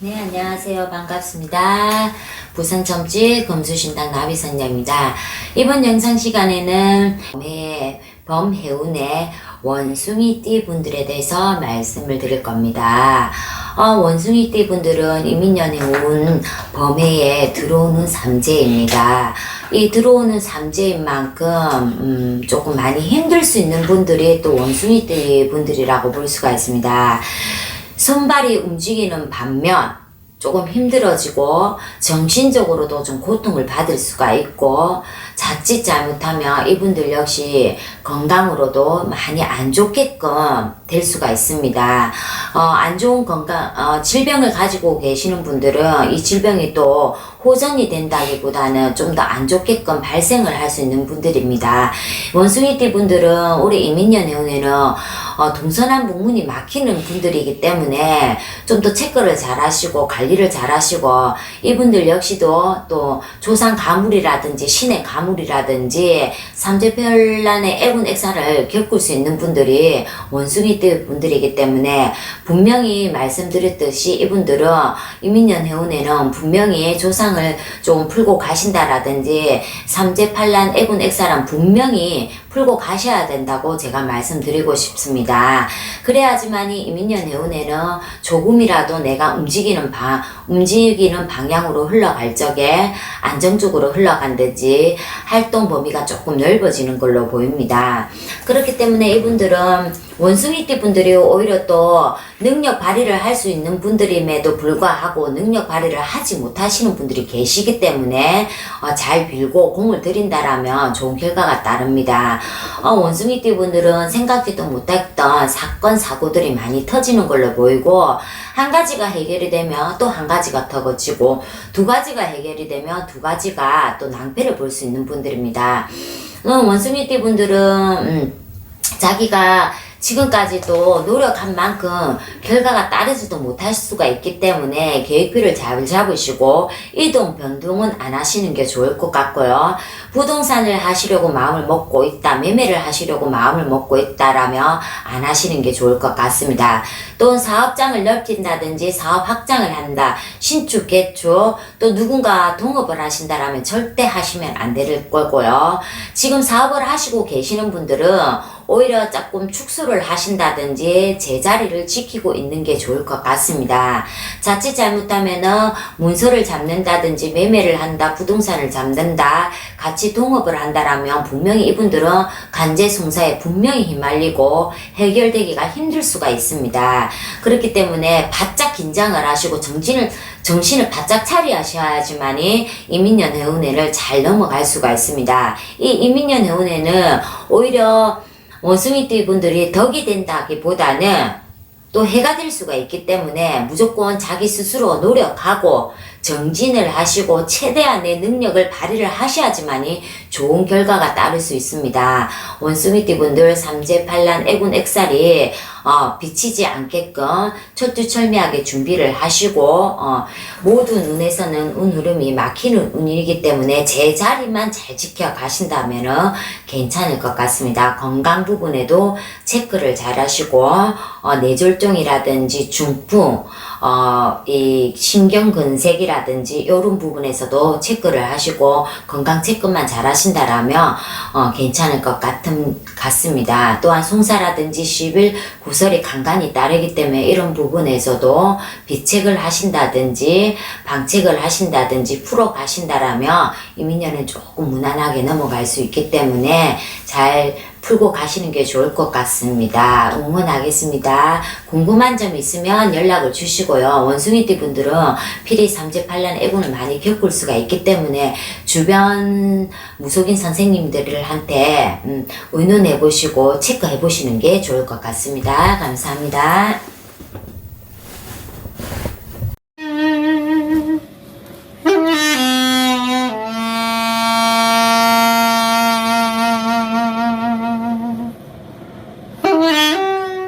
안녕하세요. 반갑습니다. 부산 점집 검수신당 나비선녀입니다. 이번 영상 시간에는 범해, 범해운의 원숭이띠 분들에 대해서 말씀을 드릴 겁니다. 어, 원숭이띠 분들은 이민년에 온 범해에 들어오는 삼재입니다. 이 들어오는 삼재인 만큼 음, 조금 많이 힘들 수 있는 분들이 또 원숭이띠 분들이라고 볼 수가 있습니다. 손발이 움직이는 반면 조금 힘들어지고 정신적으로도 좀 고통을 받을 수가 있고 자칫 잘못하면 이분들 역시 건강으로도 많이 안 좋게끔 될 수가 있습니다. 어, 안 좋은 건강, 어, 질병을 가지고 계시는 분들은 이 질병이 또 호전이 된다기보다는 좀 더 안 좋게끔 발생을 할 수 있는 분들입니다. 원숭이띠 분들은 올해 이민년 해운에는 어, 동서남 북문이 막히는 분들이기 때문에 좀 더 체크를 잘 하시고 관리를 잘 하시고 이분들 역시도 또 조상 가물이라든지 신의 가물이라든지 삼재별난의 애군 액사를 겪을 수 있는 분들이 원숭이 띠 분들이기 때문에 분명히 말씀드렸듯이 이분들은 이민년 해운에는 분명히 조상을 좀 풀고 가신다라든지 삼재팔란 애군 액사란 분명히 풀고 가셔야 된다고 제가 말씀드리고 싶습니다. 그래야지만이 이민년 해운에는 조금이라도 내가 움직이는 방, 움직이는 방향으로 흘러갈 적에 안정적으로 흘러간든지 활동 범위가 조금 넓어지는 걸로 보입니다. 그렇기 때문에 이분들은 원숭이 띠 분들이 오히려 또 능력 발휘를 할 수 있는 분들임에도 불구하고 능력 발휘를 하지 못하시는 분들이 계시기 때문에 어, 잘 빌고 공을 들인다라면 좋은 결과가 따릅니다. 어, 원숭이띠 분들은 생각지도 못했던 사건 사고들이 많이 터지는 걸로 보이고 한 가지가 해결이 되면 또 한 가지가 터거지고 두 가지가 해결이 되면 두 가지가 또 낭패를 볼 수 있는 분들입니다. 음, 원숭이띠 분들은 음, 자기가 지금까지도 노력한 만큼 결과가 따르지도 못할 수가 있기 때문에 계획표를 잘 잡으시고 이동 변동은 안 하시는 게 좋을 것 같고요. 부동산을 하시려고 마음을 먹고 있다, 매매를 하시려고 마음을 먹고 있다라면 안 하시는 게 좋을 것 같습니다. 또 사업장을 넓힌다든지 사업 확장을 한다, 신축, 개축, 또 누군가 동업을 하신다라면 절대 하시면 안 될 거고요. 지금 사업을 하시고 계시는 분들은 오히려 조금 축소를 하신다든지 제자리를 지키고 있는 게 좋을 것 같습니다. 자칫 잘못하면은 문서를 잡는다든지 매매를 한다, 부동산을 잡는다, 같이 동업을 한다라면 분명히 이분들은 간제 송사에 분명히 휘말리고 해결되기가 힘들 수가 있습니다. 그렇기 때문에 바짝 긴장을 하시고 정신을 정신을 바짝 차리하셔야지만이 이민년 해운회를 잘 넘어갈 수가 있습니다. 이 이민년 해운회는 오히려 원숭이 띠 분들이 덕이 된다기보다는 또 해가 될 수가 있기 때문에 무조건 자기 스스로 노력하고 정진을 하시고 최대한 내 능력을 발휘를 하셔야지만이 좋은 결과가 따를 수 있습니다. 원숭이띠 분들 삼재팔란 애군 액살이 어, 비치지 않게끔 철두철미하게 준비를 하시고 어, 모든 운에서는 운 흐름이 막히는 운이기 때문에 제 자리만 잘 지켜 가신다면 은 괜찮을 것 같습니다. 건강 부분에도 체크를 잘 하시고 어, 뇌졸중이라든지 중풍 어, 이 신경근색이라든지 이런 부분에서도 체크를 하시고 건강 체크만 잘 하신다라면 어, 괜찮을 것 같은, 같습니다. 또한 송사라든지 10일 구설이 간간히 따르기 때문에 이런 부분에서도 비책을 하신다든지 방책을 하신다든지 풀어 가신다라면 이민년은 조금 무난하게 넘어갈 수 있기 때문에 잘 풀고 가시는 게 좋을 것 같습니다. 응원하겠습니다. 궁금한 점 있으면 연락을 주시고요. 원숭이띠 분들은 피리 삼재 팔란 애군을 많이 겪을 수가 있기 때문에 주변 무속인 선생님들한테 음, 의논해 보시고 체크해 보시는 게 좋을 것 같습니다. 감사합니다.